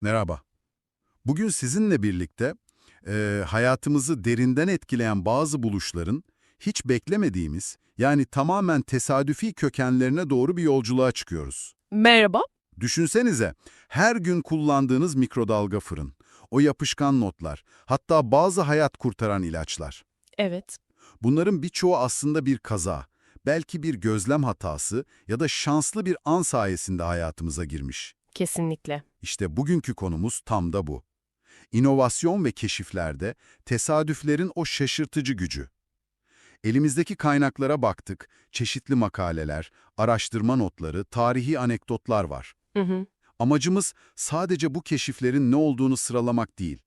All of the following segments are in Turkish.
Merhaba. Bugün sizinle birlikte e, hayatımızı derinden etkileyen bazı buluşların hiç beklemediğimiz yani tamamen tesadüfi kökenlerine doğru bir yolculuğa çıkıyoruz. Merhaba. Düşünsenize her gün kullandığınız mikrodalga fırın, o yapışkan notlar, hatta bazı hayat kurtaran ilaçlar. Evet. Bunların birçoğu aslında bir kaza, belki bir gözlem hatası ya da şanslı bir an sayesinde hayatımıza girmiş. Kesinlikle. İşte bugünkü konumuz tam da bu. İnovasyon ve keşiflerde tesadüflerin o şaşırtıcı gücü. Elimizdeki kaynaklara baktık, çeşitli makaleler, araştırma notları, tarihi anekdotlar var. Hı hı. Amacımız sadece bu keşiflerin ne olduğunu sıralamak değil,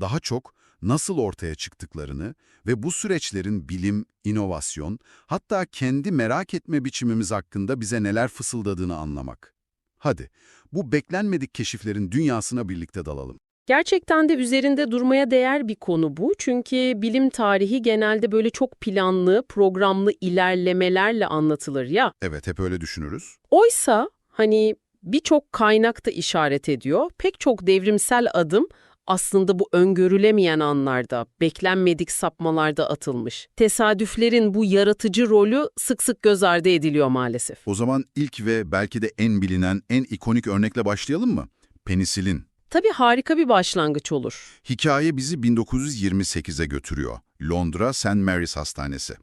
daha çok nasıl ortaya çıktıklarını ve bu süreçlerin bilim, inovasyon, hatta kendi merak etme biçimimiz hakkında bize neler fısıldadığını anlamak. Hadi, bu beklenmedik keşiflerin dünyasına birlikte dalalım. Gerçekten de üzerinde durmaya değer bir konu bu. Çünkü bilim tarihi genelde böyle çok planlı, programlı ilerlemelerle anlatılır ya. Evet, hep öyle düşünürüz. Oysa hani birçok kaynakta işaret ediyor. Pek çok devrimsel adım aslında bu öngörülemeyen anlarda, beklenmedik sapmalarda atılmış. Tesadüflerin bu yaratıcı rolü sık sık göz ardı ediliyor maalesef. O zaman ilk ve belki de en bilinen, en ikonik örnekle başlayalım mı? Penisilin. Tabii harika bir başlangıç olur. Hikaye bizi 1928'e götürüyor. Londra St. Mary's Hastanesi.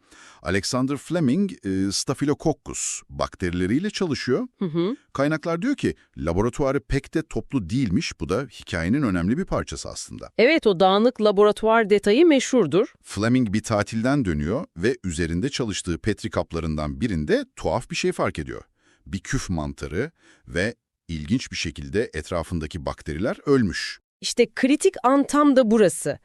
Alexander Fleming, e, Staphylococcus bakterileriyle çalışıyor. Hı hı. Kaynaklar diyor ki laboratuvarı pek de toplu değilmiş. Bu da hikayenin önemli bir parçası aslında. Evet o dağınık laboratuvar detayı meşhurdur. Fleming bir tatilden dönüyor ve üzerinde çalıştığı petri kaplarından birinde tuhaf bir şey fark ediyor. Bir küf mantarı ve ilginç bir şekilde etrafındaki bakteriler ölmüş. İşte kritik an tam da burası.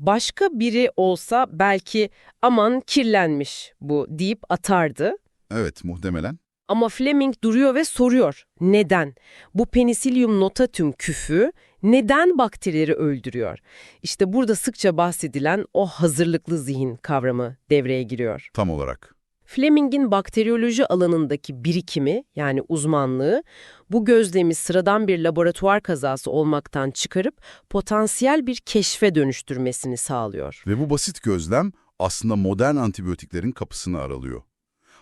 Başka biri olsa belki aman kirlenmiş bu deyip atardı. Evet, muhtemelen. Ama Fleming duruyor ve soruyor. Neden? Bu Penicillium notatum küfü neden bakterileri öldürüyor? İşte burada sıkça bahsedilen o hazırlıklı zihin kavramı devreye giriyor. Tam olarak. Fleming'in bakteriyoloji alanındaki birikimi yani uzmanlığı bu gözlemi sıradan bir laboratuvar kazası olmaktan çıkarıp potansiyel bir keşfe dönüştürmesini sağlıyor. Ve bu basit gözlem aslında modern antibiyotiklerin kapısını aralıyor.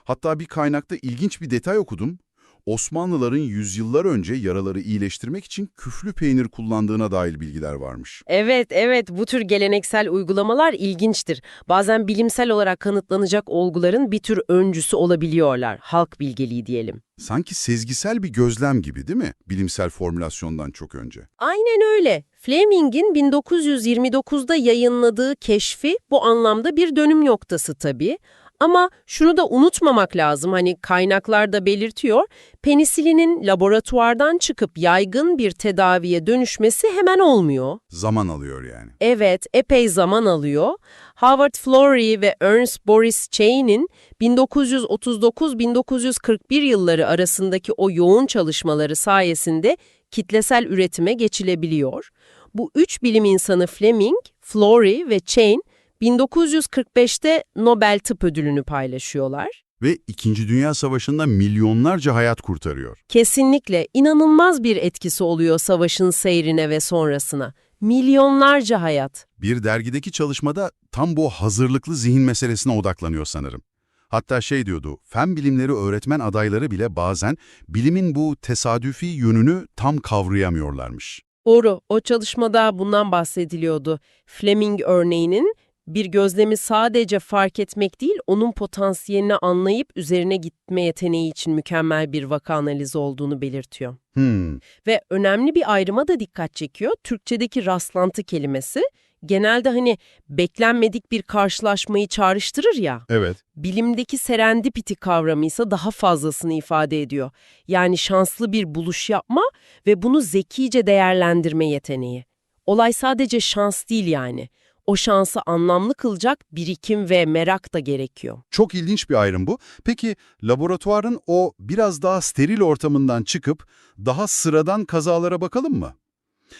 Hatta bir kaynakta ilginç bir detay okudum. Osmanlıların yüzyıllar önce yaraları iyileştirmek için küflü peynir kullandığına dair bilgiler varmış. Evet, evet bu tür geleneksel uygulamalar ilginçtir. Bazen bilimsel olarak kanıtlanacak olguların bir tür öncüsü olabiliyorlar. Halk bilgeliği diyelim. Sanki sezgisel bir gözlem gibi değil mi? Bilimsel formülasyondan çok önce. Aynen öyle. Fleming'in 1929'da yayınladığı keşfi bu anlamda bir dönüm noktası tabii. Ama şunu da unutmamak lazım hani kaynaklar da belirtiyor. Penisilinin laboratuvardan çıkıp yaygın bir tedaviye dönüşmesi hemen olmuyor. Zaman alıyor yani. Evet, epey zaman alıyor. Howard Florey ve Ernst Boris Chain'in 1939-1941 yılları arasındaki o yoğun çalışmaları sayesinde kitlesel üretime geçilebiliyor. Bu üç bilim insanı Fleming, Florey ve Chain 1945'te Nobel Tıp Ödülünü paylaşıyorlar. Ve İkinci Dünya Savaşı'nda milyonlarca hayat kurtarıyor. Kesinlikle inanılmaz bir etkisi oluyor savaşın seyrine ve sonrasına. Milyonlarca hayat. Bir dergideki çalışmada tam bu hazırlıklı zihin meselesine odaklanıyor sanırım. Hatta şey diyordu, fen bilimleri öğretmen adayları bile bazen bilimin bu tesadüfi yönünü tam kavrayamıyorlarmış. Doğru, o çalışmada bundan bahsediliyordu. Fleming örneğinin bir gözlemi sadece fark etmek değil, onun potansiyelini anlayıp üzerine gitme yeteneği için mükemmel bir vaka analizi olduğunu belirtiyor. Hmm, Ve önemli bir ayrıma da dikkat çekiyor. Türkçedeki rastlantı kelimesi genelde hani beklenmedik bir karşılaşmayı çağrıştırır ya. evet. Bilimdeki serendipity kavramı ise daha fazlasını ifade ediyor. Yani şanslı bir buluş yapma ve bunu zekice değerlendirme yeteneği. Olay sadece şans değil yani. O şansı anlamlı kılacak birikim ve merak da gerekiyor. Çok ilginç bir ayrım bu. Peki laboratuvarın o biraz daha steril ortamından çıkıp daha sıradan kazalara bakalım mı?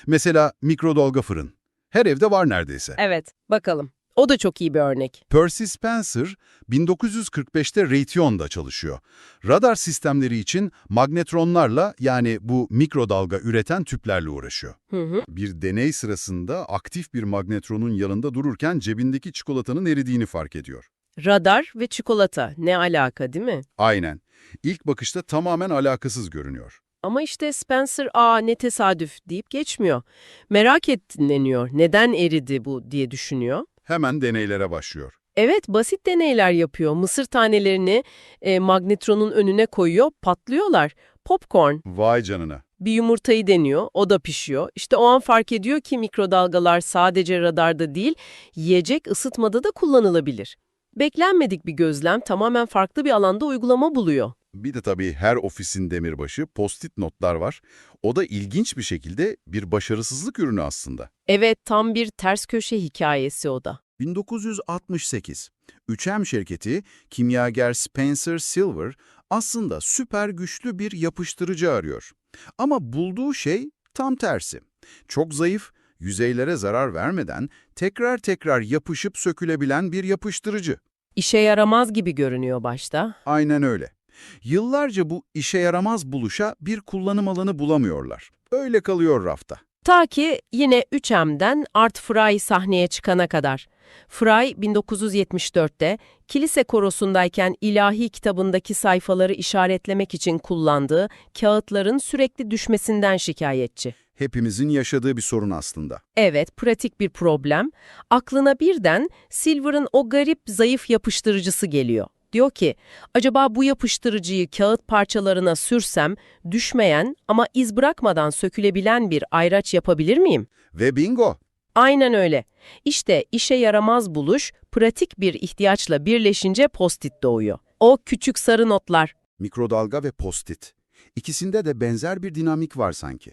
Mesela mikrodalga fırın. Her evde var neredeyse. Evet, bakalım. O da çok iyi bir örnek. Percy Spencer 1945'te Raytheon'da çalışıyor. Radar sistemleri için magnetronlarla yani bu mikrodalga üreten tüplerle uğraşıyor. Hı hı. Bir deney sırasında aktif bir magnetronun yanında dururken cebindeki çikolatanın eridiğini fark ediyor. Radar ve çikolata ne alaka değil mi? Aynen. İlk bakışta tamamen alakasız görünüyor. Ama işte Spencer aa ne tesadüf deyip geçmiyor. Merak ettinleniyor. Neden eridi bu diye düşünüyor. Hemen deneylere başlıyor. Evet basit deneyler yapıyor. Mısır tanelerini e, magnetronun önüne koyuyor, patlıyorlar. Popcorn. Vay canına. Bir yumurtayı deniyor, o da pişiyor. İşte o an fark ediyor ki mikrodalgalar sadece radarda değil, yiyecek ısıtmada da kullanılabilir. Beklenmedik bir gözlem tamamen farklı bir alanda uygulama buluyor. Bir de tabii her ofisin demirbaşı post-it notlar var. O da ilginç bir şekilde bir başarısızlık ürünü aslında. Evet tam bir ters köşe hikayesi o da. 1968. 3M şirketi kimyager Spencer Silver aslında süper güçlü bir yapıştırıcı arıyor. Ama bulduğu şey tam tersi. Çok zayıf, yüzeylere zarar vermeden tekrar tekrar yapışıp sökülebilen bir yapıştırıcı. İşe yaramaz gibi görünüyor başta. Aynen öyle. Yıllarca bu işe yaramaz buluşa bir kullanım alanı bulamıyorlar. Öyle kalıyor rafta. Ta ki yine 3M'den Art Fry sahneye çıkana kadar. Fry 1974'te kilise korosundayken ilahi kitabındaki sayfaları işaretlemek için kullandığı kağıtların sürekli düşmesinden şikayetçi. Hepimizin yaşadığı bir sorun aslında. Evet, pratik bir problem. Aklına birden Silver'ın o garip zayıf yapıştırıcısı geliyor. Diyor ki, acaba bu yapıştırıcıyı kağıt parçalarına sürsem, düşmeyen ama iz bırakmadan sökülebilen bir ayraç yapabilir miyim? Ve bingo! Aynen öyle. İşte işe yaramaz buluş, pratik bir ihtiyaçla birleşince post-it doğuyor. O küçük sarı notlar. Mikrodalga ve post-it. İkisinde de benzer bir dinamik var sanki.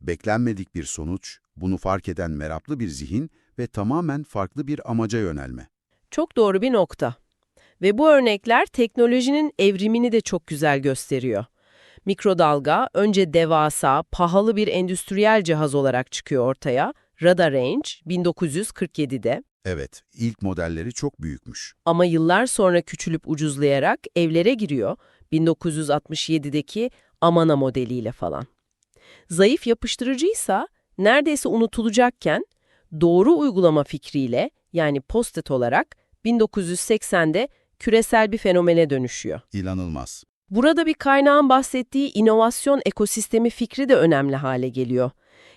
Beklenmedik bir sonuç, bunu fark eden meraklı bir zihin ve tamamen farklı bir amaca yönelme. Çok doğru bir nokta. Ve bu örnekler teknolojinin evrimini de çok güzel gösteriyor. Mikrodalga önce devasa, pahalı bir endüstriyel cihaz olarak çıkıyor ortaya. Radar Range 1947'de Evet, ilk modelleri çok büyükmüş. ama yıllar sonra küçülüp ucuzlayarak evlere giriyor 1967'deki Amana modeliyle falan. Zayıf yapıştırıcıysa neredeyse unutulacakken doğru uygulama fikriyle yani post-it olarak 1980'de küresel bir fenomene dönüşüyor. İnanılmaz. Burada bir kaynağın bahsettiği inovasyon ekosistemi fikri de önemli hale geliyor.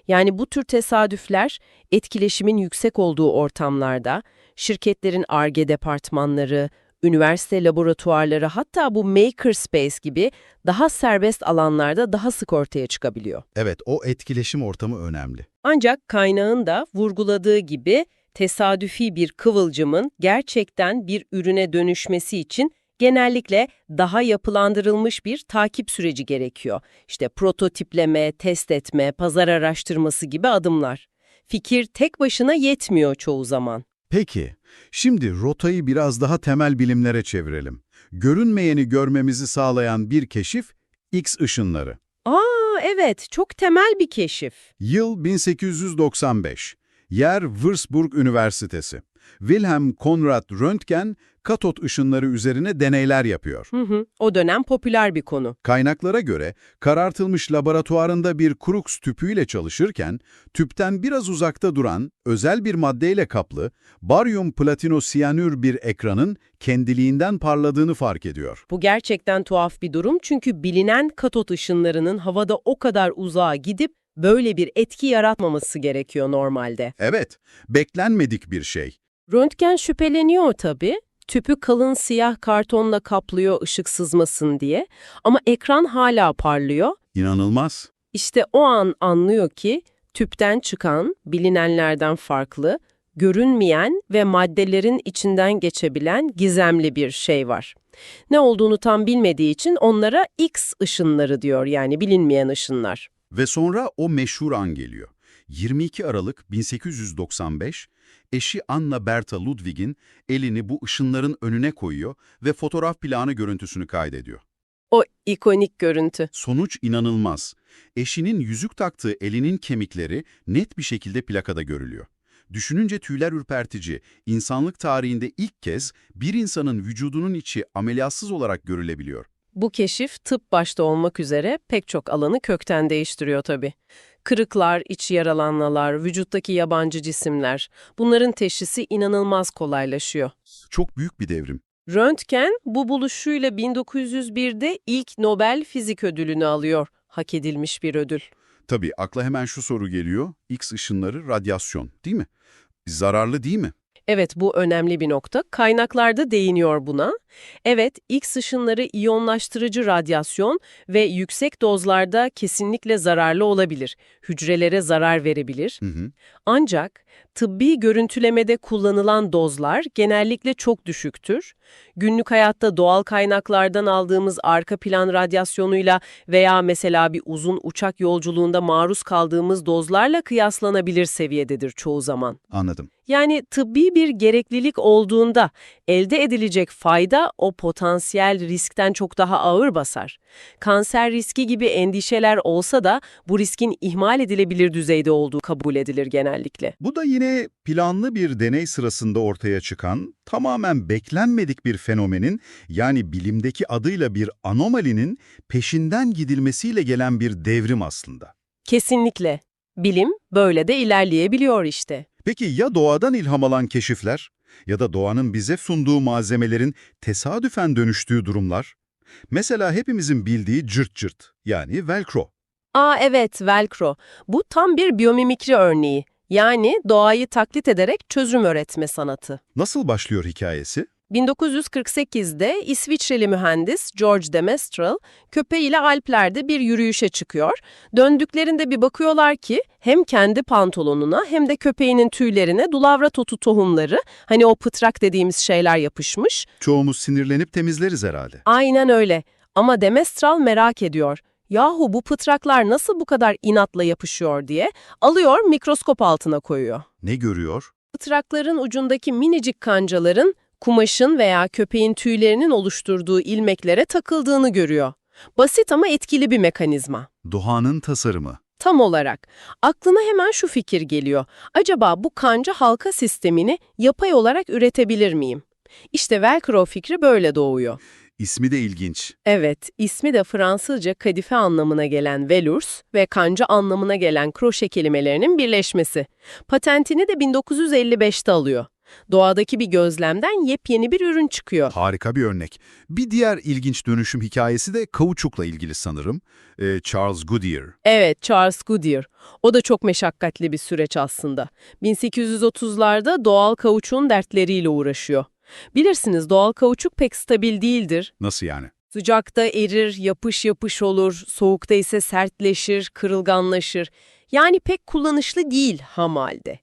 Yani bu tür tesadüfler etkileşimin yüksek olduğu ortamlarda şirketlerin ARGE departmanları, üniversite laboratuvarları hatta bu makerspace gibi daha serbest alanlarda daha sık ortaya çıkabiliyor. Evet, o etkileşim ortamı önemli. Ancak kaynağın da vurguladığı gibi tesadüfi bir kıvılcımın gerçekten bir ürüne dönüşmesi için genellikle daha yapılandırılmış bir takip süreci gerekiyor. İşte prototipleme, test etme, pazar araştırması gibi adımlar. Fikir tek başına yetmiyor çoğu zaman. Peki, şimdi rotayı biraz daha temel bilimlere çevirelim. Görünmeyeni görmemizi sağlayan bir keşif, X ışınları. Aa evet, çok temel bir keşif. Yıl 1895. Yer Würzburg Üniversitesi. Wilhelm Konrad Röntgen, katot ışınları üzerine deneyler yapıyor. Hı hı, o dönem popüler bir konu. Kaynaklara göre karartılmış laboratuvarında bir Crux tüpüyle çalışırken, tüpten biraz uzakta duran, özel bir maddeyle kaplı, baryum platino-siyanür bir ekranın kendiliğinden parladığını fark ediyor. Bu gerçekten tuhaf bir durum çünkü bilinen katot ışınlarının havada o kadar uzağa gidip böyle bir etki yaratmaması gerekiyor normalde. Evet, beklenmedik bir şey. Röntgen şüpheleniyor tabii. Tüpü kalın siyah kartonla kaplıyor ışık sızmasın diye ama ekran hala parlıyor. İnanılmaz. İşte o an anlıyor ki tüpten çıkan, bilinenlerden farklı, görünmeyen ve maddelerin içinden geçebilen gizemli bir şey var. Ne olduğunu tam bilmediği için onlara X ışınları diyor yani bilinmeyen ışınlar. Ve sonra o meşhur an geliyor. 22 Aralık 1895, eşi Anna Bertha Ludwig'in elini bu ışınların önüne koyuyor ve fotoğraf planı görüntüsünü kaydediyor. O ikonik görüntü. Sonuç inanılmaz. Eşinin yüzük taktığı elinin kemikleri net bir şekilde plakada görülüyor. Düşününce tüyler ürpertici. İnsanlık tarihinde ilk kez bir insanın vücudunun içi ameliyatsız olarak görülebiliyor. Bu keşif tıp başta olmak üzere pek çok alanı kökten değiştiriyor tabii. Kırıklar, iç yaralanmalar, vücuttaki yabancı cisimler, bunların teşhisi inanılmaz kolaylaşıyor. Çok büyük bir devrim. Röntgen bu buluşuyla 1901'de ilk Nobel Fizik Ödülünü alıyor. Hak edilmiş bir ödül. Tabii akla hemen şu soru geliyor. X ışınları radyasyon değil mi? Zararlı değil mi? Evet bu önemli bir nokta. Kaynaklarda değiniyor buna. Evet, X ışınları iyonlaştırıcı radyasyon ve yüksek dozlarda kesinlikle zararlı olabilir. Hücrelere zarar verebilir. Hı hı. Ancak tıbbi görüntülemede kullanılan dozlar genellikle çok düşüktür. Günlük hayatta doğal kaynaklardan aldığımız arka plan radyasyonuyla veya mesela bir uzun uçak yolculuğunda maruz kaldığımız dozlarla kıyaslanabilir seviyededir çoğu zaman. Anladım. Yani tıbbi bir gereklilik olduğunda elde edilecek fayda o potansiyel riskten çok daha ağır basar. Kanser riski gibi endişeler olsa da bu riskin ihmal edilebilir düzeyde olduğu kabul edilir genellikle. Bu da yine planlı bir deney sırasında ortaya çıkan, tamamen beklenmedik bir fenomenin, yani bilimdeki adıyla bir anomalinin peşinden gidilmesiyle gelen bir devrim aslında. Kesinlikle. Bilim böyle de ilerleyebiliyor işte. Peki ya doğadan ilham alan keşifler? Ya da doğanın bize sunduğu malzemelerin tesadüfen dönüştüğü durumlar? Mesela hepimizin bildiği cırt cırt, yani velcro. Aa evet, velcro. Bu tam bir biyomimikri örneği. Yani doğayı taklit ederek çözüm öğretme sanatı. Nasıl başlıyor hikayesi? 1948'de İsviçreli mühendis George de Mestral köpeğiyle Alplerde bir yürüyüşe çıkıyor. Döndüklerinde bir bakıyorlar ki hem kendi pantolonuna hem de köpeğinin tüylerine dulavrat otu tohumları, hani o pıtrak dediğimiz şeyler yapışmış. Çoğumuz sinirlenip temizleriz herhalde. Aynen öyle. Ama de Mestral merak ediyor. Yahu bu pıtraklar nasıl bu kadar inatla yapışıyor diye alıyor mikroskop altına koyuyor. Ne görüyor? Pıtrakların ucundaki minicik kancaların kumaşın veya köpeğin tüylerinin oluşturduğu ilmeklere takıldığını görüyor. Basit ama etkili bir mekanizma. Doğanın tasarımı. Tam olarak. Aklına hemen şu fikir geliyor. Acaba bu kanca halka sistemini yapay olarak üretebilir miyim? İşte Velcro fikri böyle doğuyor. İsmi de ilginç. Evet, ismi de Fransızca kadife anlamına gelen velours ve kanca anlamına gelen kroşe kelimelerinin birleşmesi. Patentini de 1955'te alıyor. Doğadaki bir gözlemden yepyeni bir ürün çıkıyor. Harika bir örnek. Bir diğer ilginç dönüşüm hikayesi de kauçukla ilgili sanırım. Ee, Charles Goodyear. Evet, Charles Goodyear. O da çok meşakkatli bir süreç aslında. 1830'larda doğal kauçuğun dertleriyle uğraşıyor. Bilirsiniz doğal kauçuk pek stabil değildir. Nasıl yani? Sıcakta erir, yapış yapış olur, soğukta ise sertleşir, kırılganlaşır. Yani pek kullanışlı değil ham halde.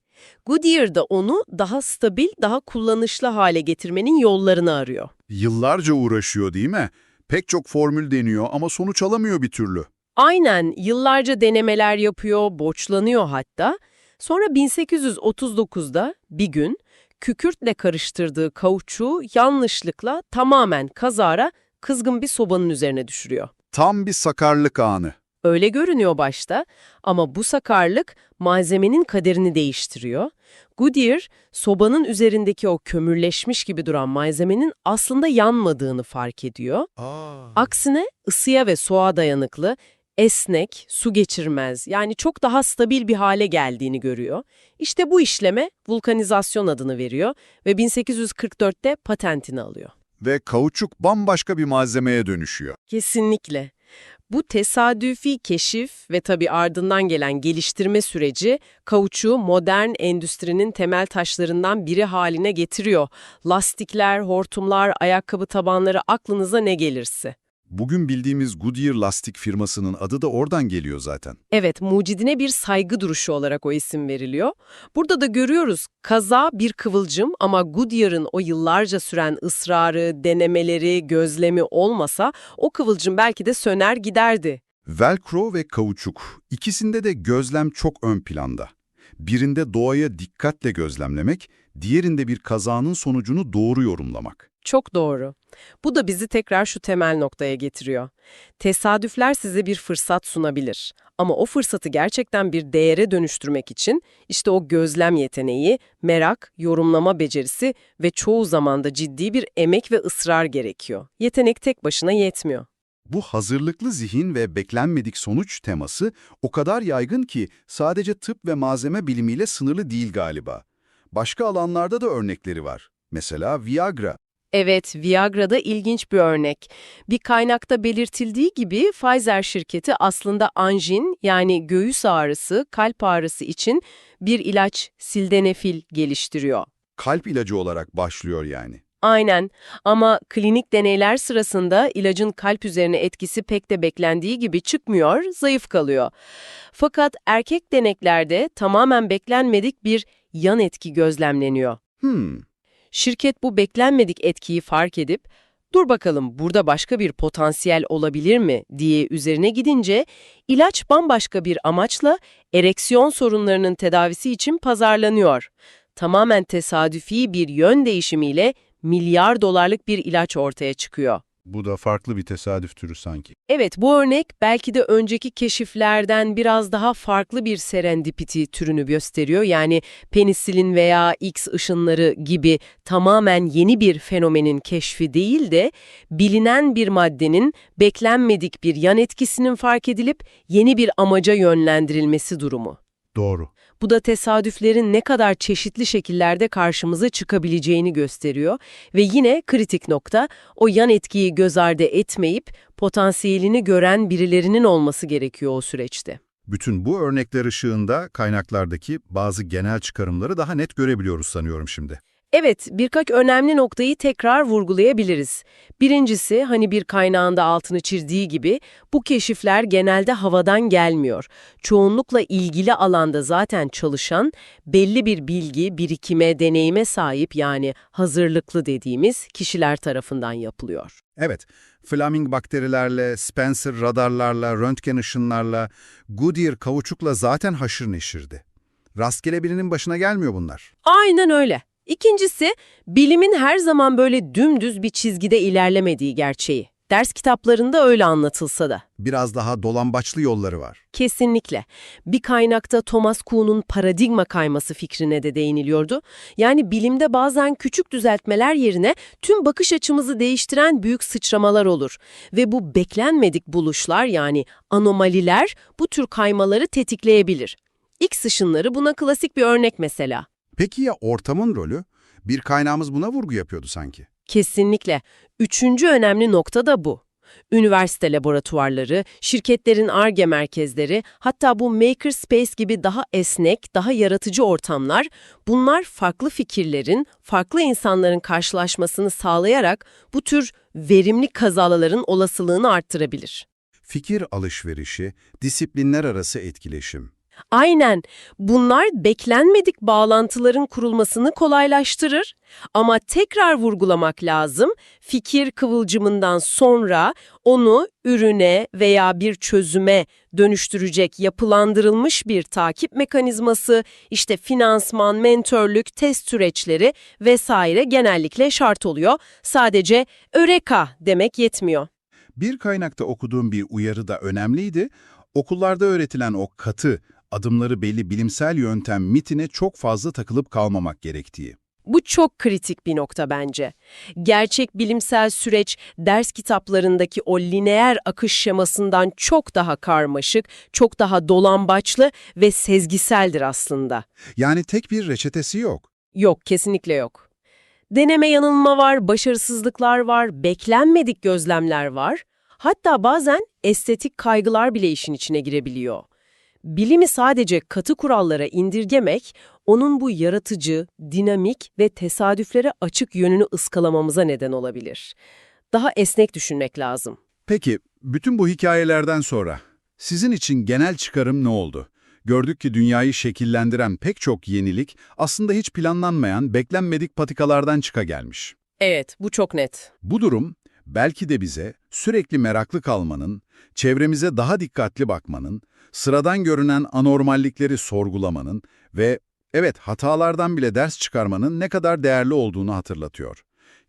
Goodyear da onu daha stabil, daha kullanışlı hale getirmenin yollarını arıyor. Yıllarca uğraşıyor değil mi? Pek çok formül deniyor ama sonuç alamıyor bir türlü. Aynen yıllarca denemeler yapıyor, borçlanıyor hatta. Sonra 1839'da bir gün kükürtle karıştırdığı kauçuğu yanlışlıkla tamamen kazara kızgın bir sobanın üzerine düşürüyor. Tam bir sakarlık anı. Öyle görünüyor başta ama bu sakarlık malzemenin kaderini değiştiriyor. Goodyear, sobanın üzerindeki o kömürleşmiş gibi duran malzemenin aslında yanmadığını fark ediyor. Aa. Aksine ısıya ve soğuğa dayanıklı, esnek, su geçirmez yani çok daha stabil bir hale geldiğini görüyor. İşte bu işleme vulkanizasyon adını veriyor ve 1844'te patentini alıyor. Ve kauçuk bambaşka bir malzemeye dönüşüyor. Kesinlikle. Bu tesadüfi keşif ve tabii ardından gelen geliştirme süreci kauçuğu modern endüstrinin temel taşlarından biri haline getiriyor. Lastikler, hortumlar, ayakkabı tabanları aklınıza ne gelirse. Bugün bildiğimiz Goodyear lastik firmasının adı da oradan geliyor zaten. Evet, mucidine bir saygı duruşu olarak o isim veriliyor. Burada da görüyoruz kaza bir kıvılcım ama Goodyear'ın o yıllarca süren ısrarı, denemeleri, gözlemi olmasa o kıvılcım belki de söner giderdi. Velcro ve kauçuk ikisinde de gözlem çok ön planda. Birinde doğaya dikkatle gözlemlemek, diğerinde bir kazanın sonucunu doğru yorumlamak. Çok doğru. Bu da bizi tekrar şu temel noktaya getiriyor. Tesadüfler size bir fırsat sunabilir. Ama o fırsatı gerçekten bir değere dönüştürmek için işte o gözlem yeteneği, merak, yorumlama becerisi ve çoğu zaman da ciddi bir emek ve ısrar gerekiyor. Yetenek tek başına yetmiyor. Bu hazırlıklı zihin ve beklenmedik sonuç teması o kadar yaygın ki sadece tıp ve malzeme bilimiyle sınırlı değil galiba. Başka alanlarda da örnekleri var. Mesela Viagra. Evet, Viagra'da ilginç bir örnek. Bir kaynakta belirtildiği gibi Pfizer şirketi aslında anjin yani göğüs ağrısı, kalp ağrısı için bir ilaç sildenafil geliştiriyor. Kalp ilacı olarak başlıyor yani. Aynen ama klinik deneyler sırasında ilacın kalp üzerine etkisi pek de beklendiği gibi çıkmıyor, zayıf kalıyor. Fakat erkek deneklerde tamamen beklenmedik bir yan etki gözlemleniyor. Hmm, Şirket bu beklenmedik etkiyi fark edip, dur bakalım burada başka bir potansiyel olabilir mi diye üzerine gidince, ilaç bambaşka bir amaçla ereksiyon sorunlarının tedavisi için pazarlanıyor. Tamamen tesadüfi bir yön değişimiyle milyar dolarlık bir ilaç ortaya çıkıyor. Bu da farklı bir tesadüf türü sanki. Evet, bu örnek belki de önceki keşiflerden biraz daha farklı bir serendipity türünü gösteriyor. Yani penisilin veya X ışınları gibi tamamen yeni bir fenomenin keşfi değil de bilinen bir maddenin beklenmedik bir yan etkisinin fark edilip yeni bir amaca yönlendirilmesi durumu. Doğru. Bu da tesadüflerin ne kadar çeşitli şekillerde karşımıza çıkabileceğini gösteriyor ve yine kritik nokta o yan etkiyi göz ardı etmeyip potansiyelini gören birilerinin olması gerekiyor o süreçte. Bütün bu örnekler ışığında kaynaklardaki bazı genel çıkarımları daha net görebiliyoruz sanıyorum şimdi. Evet, birkaç önemli noktayı tekrar vurgulayabiliriz. Birincisi, hani bir kaynağında altını çizdiği gibi, bu keşifler genelde havadan gelmiyor. Çoğunlukla ilgili alanda zaten çalışan, belli bir bilgi, birikime, deneyime sahip yani hazırlıklı dediğimiz kişiler tarafından yapılıyor. Evet, Fleming bakterilerle, Spencer radarlarla, röntgen ışınlarla, Goodyear kauçukla zaten haşır neşirdi. Rastgele birinin başına gelmiyor bunlar. Aynen öyle. İkincisi, bilimin her zaman böyle dümdüz bir çizgide ilerlemediği gerçeği. Ders kitaplarında öyle anlatılsa da. Biraz daha dolambaçlı yolları var. Kesinlikle. Bir kaynakta Thomas Kuhn'un paradigma kayması fikrine de değiniliyordu. Yani bilimde bazen küçük düzeltmeler yerine tüm bakış açımızı değiştiren büyük sıçramalar olur. Ve bu beklenmedik buluşlar yani anomaliler bu tür kaymaları tetikleyebilir. X ışınları buna klasik bir örnek mesela. Peki ya ortamın rolü? Bir kaynağımız buna vurgu yapıyordu sanki. Kesinlikle. Üçüncü önemli nokta da bu. Üniversite laboratuvarları, şirketlerin ARGE merkezleri, hatta bu makerspace gibi daha esnek, daha yaratıcı ortamlar, bunlar farklı fikirlerin, farklı insanların karşılaşmasını sağlayarak bu tür verimli kazaların olasılığını arttırabilir. Fikir alışverişi, disiplinler arası etkileşim. Aynen. Bunlar beklenmedik bağlantıların kurulmasını kolaylaştırır. Ama tekrar vurgulamak lazım, fikir kıvılcımından sonra onu ürüne veya bir çözüme dönüştürecek yapılandırılmış bir takip mekanizması, işte finansman, mentörlük, test süreçleri vesaire genellikle şart oluyor. Sadece öreka demek yetmiyor. Bir kaynakta okuduğum bir uyarı da önemliydi. Okullarda öğretilen o katı, adımları belli bilimsel yöntem mitine çok fazla takılıp kalmamak gerektiği. Bu çok kritik bir nokta bence. Gerçek bilimsel süreç ders kitaplarındaki o lineer akış şemasından çok daha karmaşık, çok daha dolambaçlı ve sezgiseldir aslında. Yani tek bir reçetesi yok. Yok, kesinlikle yok. Deneme yanılma var, başarısızlıklar var, beklenmedik gözlemler var. Hatta bazen estetik kaygılar bile işin içine girebiliyor. Bilimi sadece katı kurallara indirgemek, onun bu yaratıcı, dinamik ve tesadüflere açık yönünü ıskalamamıza neden olabilir. Daha esnek düşünmek lazım. Peki, bütün bu hikayelerden sonra sizin için genel çıkarım ne oldu? Gördük ki dünyayı şekillendiren pek çok yenilik aslında hiç planlanmayan, beklenmedik patikalardan çıka gelmiş. Evet, bu çok net. Bu durum belki de bize sürekli meraklı kalmanın, çevremize daha dikkatli bakmanın, sıradan görünen anormallikleri sorgulamanın ve Evet, hatalardan bile ders çıkarmanın ne kadar değerli olduğunu hatırlatıyor.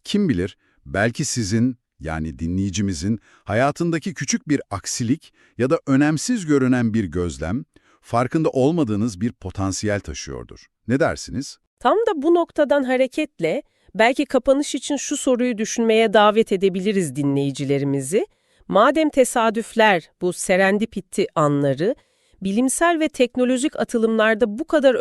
Kim bilir, belki sizin, yani dinleyicimizin hayatındaki küçük bir aksilik ya da önemsiz görünen bir gözlem, farkında olmadığınız bir potansiyel taşıyordur. Ne dersiniz? Tam da bu noktadan hareketle belki kapanış için şu soruyu düşünmeye davet edebiliriz dinleyicilerimizi. Madem tesadüfler, bu serendipity anları, bilimsel ve teknolojik atılımlarda bu kadar